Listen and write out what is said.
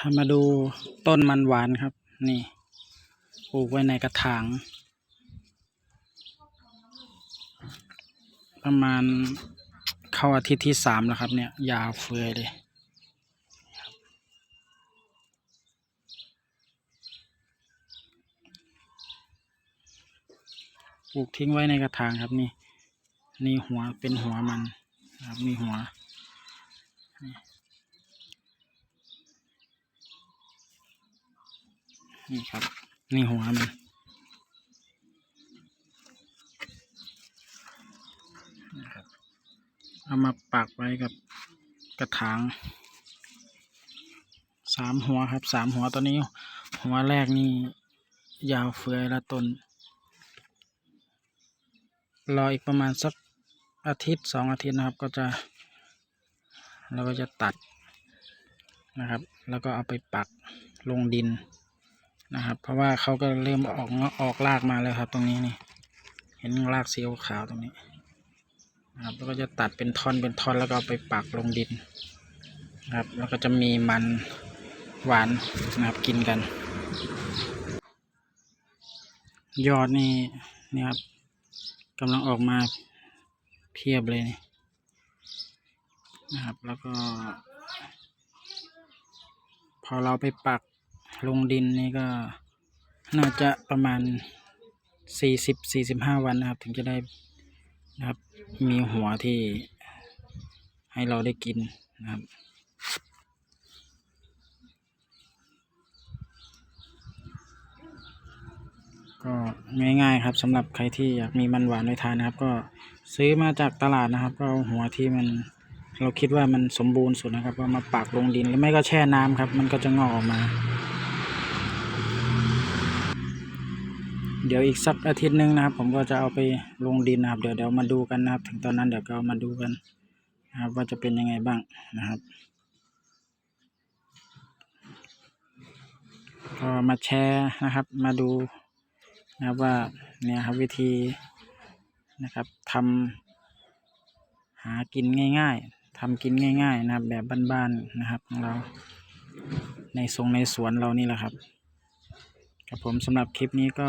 พามาดูต้นมันหวานครับ นี่ปลูกไว้ในกระถาง ประมาณเข้าอาทิตย์ที่สามแล้วครับ เนี่ยยาวเฟือยเลยปลูกทิ้งไว้ในกระถางครับนี่นี่หัวเป็นหัวมันครับมีหัวนี่ นี่ครับนี่หัวมันเอามาปักไว้กับกระถางสามหัวครับสามหัวตอนนี้ หัวแรกนี่ยาวเฟือยละตนรออีกประมาณสักอาทิตย์สองอาทิตย์นะครับ ก็จะ เราก็จะตัดนะครับ แล้วก็เอาไปปักลงดิน นะครับ เพราะว่าเขาก็เริ่มออกออกรากมาแล้วครับ ตรงนี้นี่ เห็นรากเสีขาวตรงนี้นะครับแล้วก็จะตัดเป็นท่อนเป็นท่อนแล้วก็ไปปักลงดินนะครับ แล้วก็จะมีมันหวานนะครับกินกัน ยอดนี่นี่ครับกำลังออกมาเพียบเลยนี่นะครับ แล้วก็ พอเราไปปัก ลงดินนี่ก็น่าจะประมาณสี่สิบสี่สิบห้าวันนะครับ ถึงจะได้นะครับมีหัวที่ให้เราได้กินนะครับก็ง่ายๆครับสำหรับใครที่อยากมีมันหวานไว้ทานนะครับ ก็ซื้อมาจากตลาดนะครับ ก็เอาหัวที่มันเราคิดว่ามันสมบูรณ์สุดนะครับก็มาปักลงดินหรือไม่ก็แช่น้ำครับ มันก็จะงอกออกมา เดี๋ยวอีกสักอาทิตย์หนึ่งนะครับ ผมก็จะเอาไปลงดินนะครับ เดี๋ยวเดี๋ยวมาดูกันนะครับ ถึงตอนนั้นเดี๋ยวก็มาดูกันนะครับว่าจะเป็นยังไงบ้างนะครับก็มาแชร์นะครับมาดูนะครับว่าเนี่ยครับวิธีนะครับทำหากินง่าย ๆทำกินง่าย ๆ นะครับ แบบบ้านๆนะครับของเราในทรงในสวนเรานี่แหละครับ ครับผมสำหรับคลิปนี้ก็